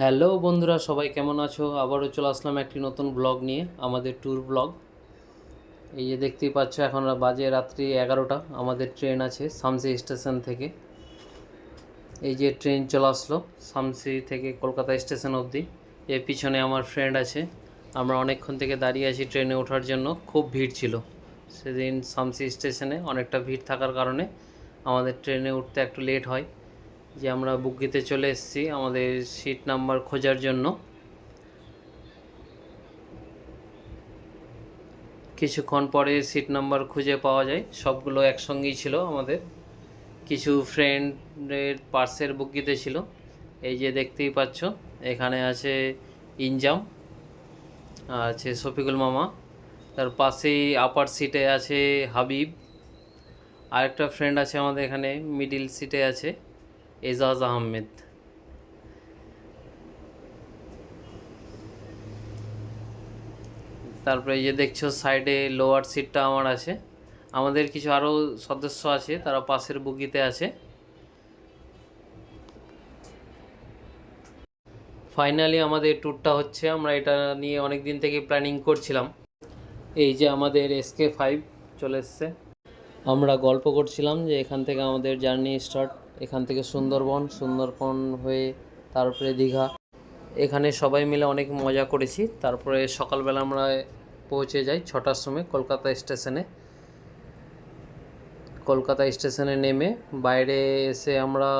Hello বন্ধুরা, সবাই কেমন আছো? আবারও চলে আসলাম একটি নতুন ব্লগ নিয়ে, আমাদের ট্যুর ব্লগ। এই যে দেখতেই পাচ্ছ, এখন বাজে রাত্রি এগারোটা, আমাদের ট্রেন আছে শামসি স্টেশন থেকে। এই যে ট্রেন চলে আসলো শামসি থেকে কলকাতা স্টেশন অবধি। এর পিছনে আমার ফ্রেন্ড আছে, আমরা অনেকক্ষণ থেকে দাঁড়িয়ে আছি ট্রেনে ওঠার জন্য, খুব ভিড় ছিল। সেদিন শামসি স্টেশনে অনেকটা ভিড় থাকার কারণে আমাদের ট্রেনে উঠতে একটু লেট হয়। যে আমরা বুকিতে চলে এসেছি আমাদের সিট নাম্বার খোঁজার জন্য। কিছুক্ষণ পরে সিট নাম্বার খুঁজে পাওয়া যায়। সবগুলো একসঙ্গেই ছিল আমাদের। কিছু ফ্রেন্ডের পার্সের বুকিতে ছিল। এই যে দেখতেই পাচ্ছ, এখানে আছে ইনজাম আছে শফিকুল মামা। তার পাশেই আপার সিটে আছে হাবিব। আরেকটা ফ্রেন্ড আছে আমাদের এখানে মিডিল সিটে আছে। এজাজ আহমেদ তারপরে যে দেখছ সাইডে লোয়ার সিটটা আমার আছে। আমাদের কিছু আরও সদস্য আছে, তারা পাশের বুগিতে আছে। ফাইনালি আমাদের ট্যুরটা হচ্ছে, আমরা এটা নিয়ে অনেক দিন থেকে প্ল্যানিং করছিলাম। এই যে আমাদের এসকে ফাইভ চলে এসছে। আমরা গল্প করছিলাম যে এখান থেকে আমাদের জার্নি স্টার্ট এখান থেকে সুন্দরবন সুন্দরবন হয়ে তারপরে দীঘা। এখানে সবাই মিলে অনেক মজা করেছি। তারপরে সকালবেলা আমরা পৌঁছে যাই ছটার সময় কলকাতা স্টেশনে। কলকাতা স্টেশনে নেমে বাইরে এসে আমরা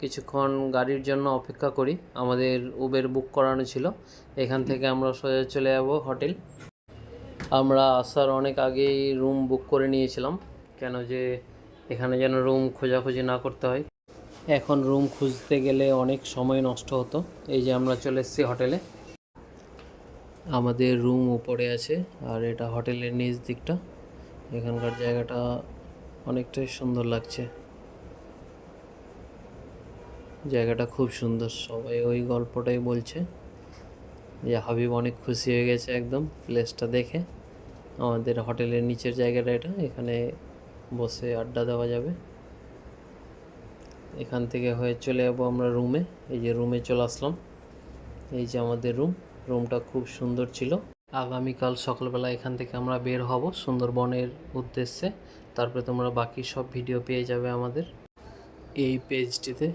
কিছুক্ষণ গাড়ির জন্য অপেক্ষা করি। আমাদের উবের বুক করানো ছিল। এখান থেকে আমরা সোজা চলে যাব হোটেল আমরা আসার অনেক আগেই রুম বুক করে নিয়েছিলাম। কেন যে এখানে যেন রুম খোঁজাখুঁজি না করতে হয়। এখন রুম খুঁজতে গেলে অনেক সময় নষ্ট হতো। এই যে আমরা চলে এসেছি হোটেলে আমাদের রুম উপরে আছে, আর এটা হোটেলের নিচ দিকটা। এখানকার জায়গাটা অনেকটাই সুন্দর লাগছে। জায়গাটা খুব সুন্দর। সবাই ওই গল্পটাই বলছে। যে হাবিব অনেক খুশি হয়ে গেছে একদম। প্লেসটা দেখে। আমাদের হোটেলের নিচের জায়গাটা এটা। এখানে বসে আড্ডা দেওয়া যাবে। এখান থেকে হয়ে চলে যাব আমরা রুমে এই যে রুমে চলে আসলাম। এই যে আমাদের রুম রুমটা খুব সুন্দর ছিল। আগামীকাল সকালবেলা এখান থেকে আমরা বের হব সুন্দরবনের উদ্দেশ্যে। তারপরে তোমরা বাকি সব ভিডিও পেয়ে যাবে আমাদের। এই পেজটিতে